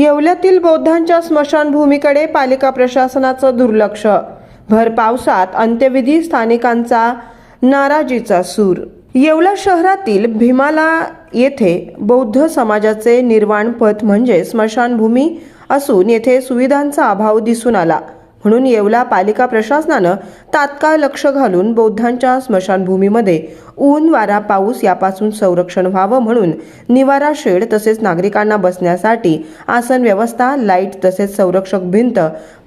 येवल्यातील बौद्धांच्या स्मशानभूमीकडे पालिका प्रशासनाचं दुर्लक्ष. भर पावसात अंत्यविधी स्थानिकांचा नाराजीचा सूर. येवला शहरातील भीमाला येथे बौद्ध समाजाचे निर्वाण पथ म्हणजे स्मशानभूमी असून येथे सुविधांचा अभाव दिसून आला. म्हणून येवला पालिका प्रशासनानं तात्काळ लक्ष घालून बौद्धांच्या स्मशानभूमीमध्ये ऊन वारा पाऊस यापासून संरक्षण व्हावं म्हणून निवारा शेड तसेच नागरिकांना बसण्यासाठी आसन व्यवस्था लाइट तसेच संरक्षक भिंत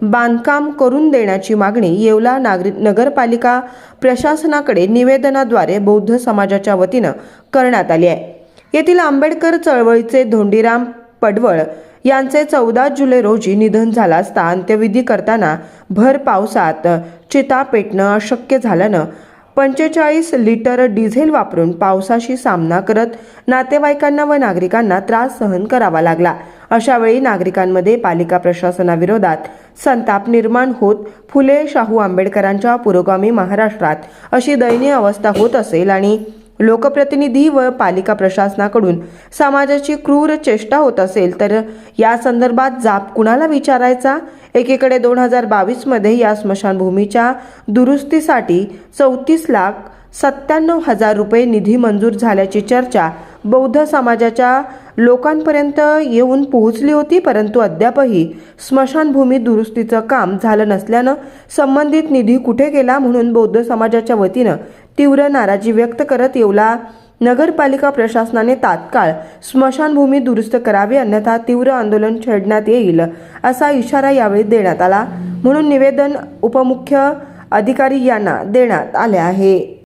बांधकाम करून देण्याची मागणी येवला नागरिक नगरपालिका प्रशासनाकडे निवेदनाद्वारे बौद्ध समाजाच्या वतीनं करण्यात आली आहे. येथील आंबेडकर चळवळीचे धोंडीराम पडवळ यांचे चौदा जुलै रोजी निधन झालं असता अंत्यविधी करताना भर पावसात चिता पेटणं अशक्य झाल्यानं पंचेचाळीस लिटर डिझेल वापरून पावसाशी सामना करत नातेवाईकांना व नागरिकांना त्रास सहन करावा लागला. अशावेळी नागरिकांमध्ये पालिका प्रशासनाविरोधात संताप निर्माण होत फुले शाहू आंबेडकरांच्या पुरोगामी महाराष्ट्रात अशी दयनीय अवस्था होत असेल आणि लोकप्रतिनिधी व पालिका प्रशासनाकडून समाजाची क्रूर चेष्टा होत असेल तर या संदर्भात जाब कुणाला विचारायचा? एकीकडे दोन हजार बावीसमध्ये या स्मशानभूमीच्या दुरुस्तीसाठी चौतीस लाख सत्त्याण्णव हजार रुपये निधी मंजूर झाल्याची चर्चा बौद्ध समाजाच्या लोकांपर्यंत येऊन पोहोचली होती परंतु अद्यापही स्मशानभूमी दुरुस्तीचं काम झालं नसल्यानं संबंधित निधी कुठे गेला म्हणून बौद्ध समाजाच्या वतीनं तीव्र नाराजी व्यक्त करत येवला. नगरपालिका प्रशासनाने तात्काळ स्मशानभूमी दुरुस्त करावी अन्यथा तीव्र आंदोलन छेडण्यात येईल असा इशारा यावेळी देण्यात आला. म्हणून निवेदन उपमुख्य अधिकारी यांना देण्यात आले आहे.